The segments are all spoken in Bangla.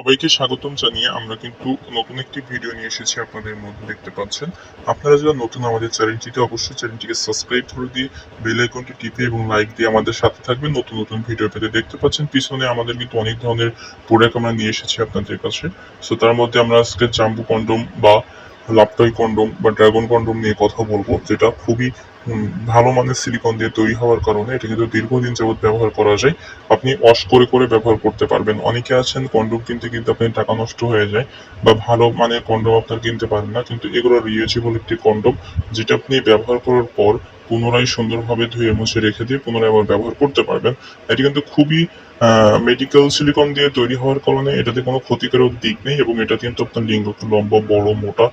সবাইকে স্বাগতম জানিয়ে আমরা কিন্তু নতুন একটি ভিডিও নিয়ে এসেছি আপনাদের মধ্যে, দেখতে পাচ্ছেন। আপনারা যারা নতুন আমাদের চ্যানেলটিতে অবশ্যই চ্যানেলটিকে সাবস্ক্রাইব করে দিয়ে বেল আইকনটি টিপে এবং লাইক দিয়ে আমাদের সাথে থাকবেন। নতুন নতুন ভিডিও পেতে দেখতে পাচ্ছেন। পিছনে আমাদের কিন্তু অনেক ধরনের প্রোডাক্ট আমরা নিয়ে এসেছি আপনাদের কাছে। সো তার মধ্যে আমরা আজকে জাম্বু কন্ডম বা লাপটয় কন্ডম বা ড্রাগন কন্ডম নিয়ে কথা বলব, যেটা খুবই ভালো মানের সিলিকন দিয়ে তৈরি হওয়ার কারণে এটা কিন্তু দীর্ঘদিন যাবৎ ব্যবহার করা যায়। আপনি ওয়াশ করে করে ব্যবহার করতে পারবেন। অনেকে আছেন কন্ডোম কিনতে, কিন্তু আপনার টাকা নষ্ট হয়ে যায় বা ভালো মানের কন্ডোম আপনার কিনতে পারেন না, কিন্তু এগুলো রিউজেবল একটি কন্ডোম যেটা আপনি ব্যবহার করার পর পুনরায় সুন্দরভাবে ধুয়ে মুছে রেখে দিয়ে পুনরায় আবার ব্যবহার করতে পারবেন। এটি কিন্তু খুবই মেডিকেল সিলিকন দিয়ে তৈরি হওয়ার কারণে এটাতে কোনো ক্ষতিকারক দিক নেই এবং এটা কিন্তু আপনার লিঙ্গকে লম্বা, বড়, মোটা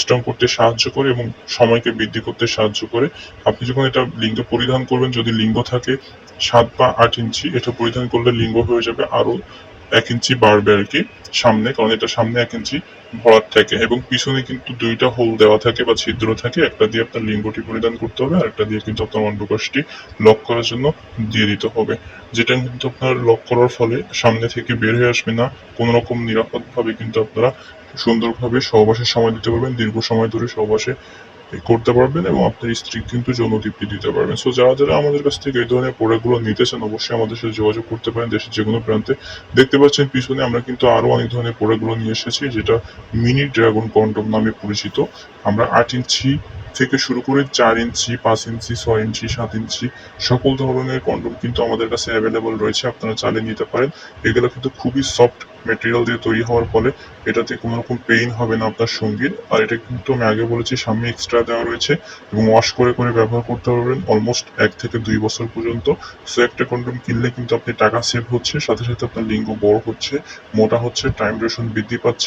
স্ট্রং করতে সাহায্য করে এবং সময়কে বৃদ্ধি করতে সাহায্য করে। আপনি যখন এটা লিঙ্গ পরিধান করবেন, যদি লিঙ্গ থাকে সাত বা আট ইঞ্চি, এটা পরিধান করলে লিঙ্গ হয়ে যাবে আরও এক ইঞ্চি বাড়বে আর কি, সামনে, কারণ এটা সামনে এক ইঞ্চি ভরাট থাকে এবং পিছনে কিন্তু দুইটা হোল দেওয়া থাকে বা ছিদ্র থাকে, একটা দিয়ে আপনার লিঙ্গটি পরিধান করতে হবে আর একটা দিয়ে কিন্তু আপনার অন্ডকোষটি লক করার জন্য দিয়ে দিতে হবে। যেটা কিন্তু আপনার লক করার ফলে সামনে থেকে বের হয়ে আসবে না কোনো রকম নিরাপদভাবে কিন্তু আপনারা সুন্দরভাবে সহবাসের সময় দিতে পারবেন, দীর্ঘ সময় ধরে সহবাসে করতে পারবেন এবং আপনার স্ত্রী কিন্তু যৌন তৃপ্তি দিতে পারবেন। সো যারা যারা আমাদের কাছ থেকে এই ধরনের প্রোডাক্টগুলো নিতে চান অবশ্যই আমাদের সাথে যোগাযোগ করতে পারেন। দেশের যে কোনো প্রান্তে দেখতে পাচ্ছেন পিছনে আমরা কিন্তু আরও অনেক ধরনের প্রোডাক্টগুলো নিয়ে এসেছি, যেটা মিনি ড্রাগন কন্ডম নামে পরিচিত। আমরা আট ইঞ্চি থেকে শুরু করে চার ইঞ্চি, পাঁচ ইঞ্চি, ছয় ইঞ্চি, সাত ইঞ্চি সকল ধরনের কন্ডম কিন্তু আমাদের কাছে অ্যাভেলেবল রয়েছে, আপনারা চালিয়ে নিতে পারেন। এগুলো কিন্তু খুবই সফট মেটেরিয়াল দিয়ে তৈরি হওয়ার ফলে এটাতে কোনো রকম পেইন হবে না আপনার সঙ্গীর। আর এটা কিন্তু আমি আগে বলেছি, সামনে এক্সট্রা দেওয়া রয়েছে এবং ওয়াশ করে করে ব্যবহার করতে পারবেন অলমোস্ট এক থেকে দুই বছর পর্যন্ত। সো একটা কন্ডম কিনলে কিন্তু আপনি টাকা সেভ হচ্ছে, সাথে সাথে আপনার লিঙ্গ বড় হচ্ছে, মোটা হচ্ছে টাইম ডিউরেশন বৃদ্ধি পাচ্ছে।